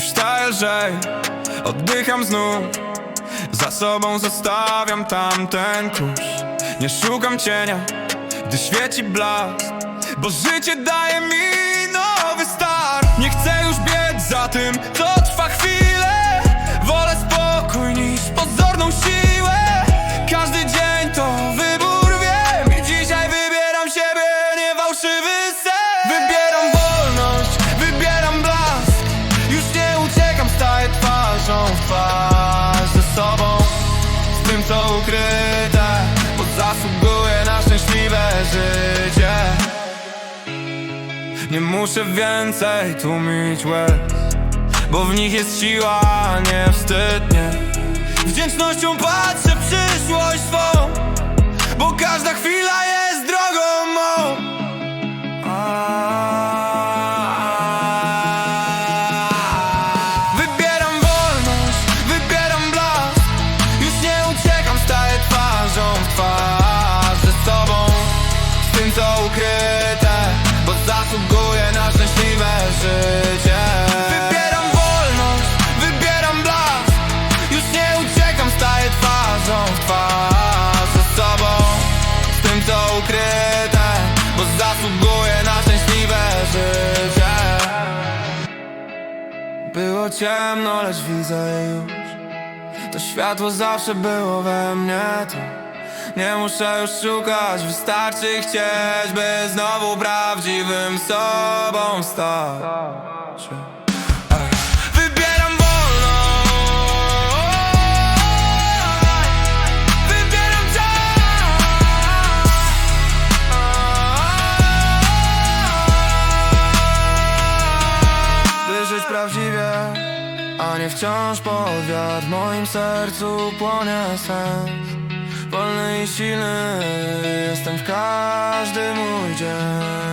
wstaję lżej Oddycham znów. Za sobą zostawiam tamten kurz. Nie szukam cienia Gdy świeci blask. Bo życie daje mi nowy start. Nie chcę już biec za tym, co trwa chwilę. Wolę spokój niż pozorną siłę co ukryte. Bo zasługuję na szczęśliwe życie. Nie muszę więcej tłumić łez Bo w nich jest siła, nie wstyd, nie Wdzięcznością tym co ukryte, bo zasługuję na szczęśliwe życie. Wybieram wolność, wybieram blask Już nie uciekam, staję twarzą w twarz ze sobą. Z tym co ukryte, bo zasługuję na szczęśliwe życie. Było ciemno, lecz widzę już To światło zawsze było we mnie to Nie muszę już szukać, wystarczy chcieć By znowu prawdziwym sobą stać. Wybieram wolność Wybieram czas. By żyć prawdziwie A nie wciąż pod wiatr W moim sercu płonie sens Wolny i silny Jestem w każdy mój dzień